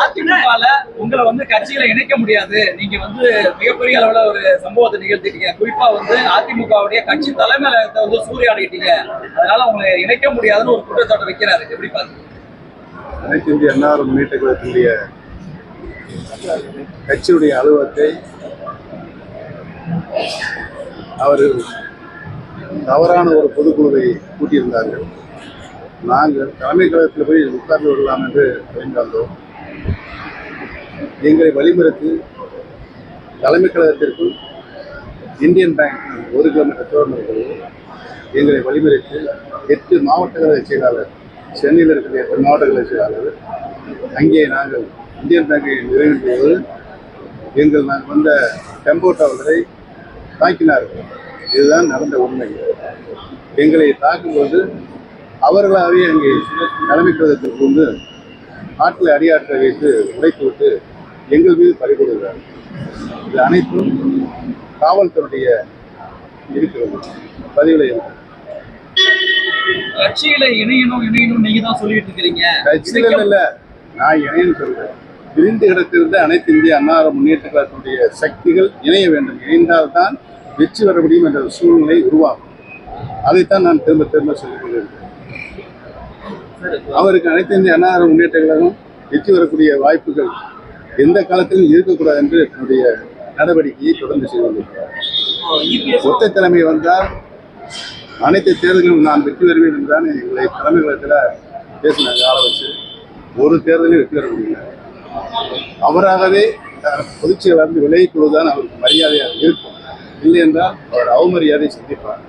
அதிமுகல உங்களை வந்து கட்சியில இணைக்க முடியாது. நீங்க வந்து மிகப்பெரிய அளவுல ஒரு சம்பவத்தை நிகழ்த்திட்டீங்க. குறிப்பா வந்து அதிமுகவுடைய கட்சி தலைமையகத்தை வந்து சூறையாடிட்டீங்க. அதனால உங்களை இணைக்க முடியாதுன்னு ஒரு குற்றச்சாட்டு வைக்கிறாரு. எப்படி பாருங்க? அனைத்து இந்திய அன்னார முன்னேற்ற கழகத்தினுடைய கட்சியுடைய அலுவலகத்தை அவர் தவறான ஒரு பொதுக்குழுவை கூட்டியிருந்தார்கள். நாங்கள் தலைமை கழகத்தில் போய் உட்கார்ந்து விடலாம் என்று அறிந்தாந்தோம் எங்களை வழிமுறைத்து தலைமை கழகத்திற்குள் இந்தியன் பேங்க் ஒரு கிலோமீட்டர் தூரம் இருக்கிறது. எங்களை வழிமுறைத்து எட்டு மாவட்டங்களை செயலாளர் சென்னையில் இருக்கிற எட்டு மாவட்டங்களை செயலாளர் அங்கே நாங்கள் இந்தியன் பேங்கை நிறைவேற்றும் போது எங்கள் நாங்கள் வந்த டெம்போ டவர்களை தாக்கினார்கள். இதுதான் நடந்த உண்மை. எங்களை தாக்கும்போது அவர்களாகவே அங்கே தலைமை கழகத்திற்கு வந்து ஆட்டில் அடியாற்ற வைத்து உடைத்து விட்டு எங்கள் மீது பறிகொடுக்கிறார் இது அனைத்தும் காவல்துறையுடைய இருக்கிறது. பதிவில் இருக்கிறது கட்சியில இணையணும் இணையணும் நீங்க தான் சொல்லிட்டு இருக்கிறீங்க. கட்சியில் இல்ல. நான் இணையன்னு சொல்றேன். பிரிந்து கிடக்கிறது அனைத்து இந்திய அன்னார முன்னேற்ற கழகத்தினுடைய சக்திகள் இணைய வேண்டும். இணைந்தால்தான் வெற்றி பெற முடியும் என்ற சூழ்நிலை உருவாகும். அதைத்தான் நான் திரும்ப திரும்ப சொல்லிக் கொண்டிருக்கிறேன். அவருக்கு அனைத்து இந்திய அன்னார முன்னேற்ற கழகம் வெற்றி பெறக்கூடிய வாய்ப்புகள் எந்த காலத்திலும் இருக்கக்கூடாது என்று தன்னுடைய நடவடிக்கையை தொடர்ந்து செய்து கொண்டிருக்கிறார். ஒத்த தலைமை வந்தால் அனைத்து தேர்தல்களும் நான் வெற்றி பெறுவேன் என்றுதான் எங்களை தலைமை கழகத்தில் பேசினாங்க ஆள வச்சு. ஒரு தேர்தலையும் வெற்றி பெற முடியல. அவராகவே பொதுச் செயலாளர் விலகிக் கொள்வதுதான் அவருக்கு மரியாதையாக இருக்கும். இல்லை என்றால் அவர் அவமரியாதை சந்திப்பார்.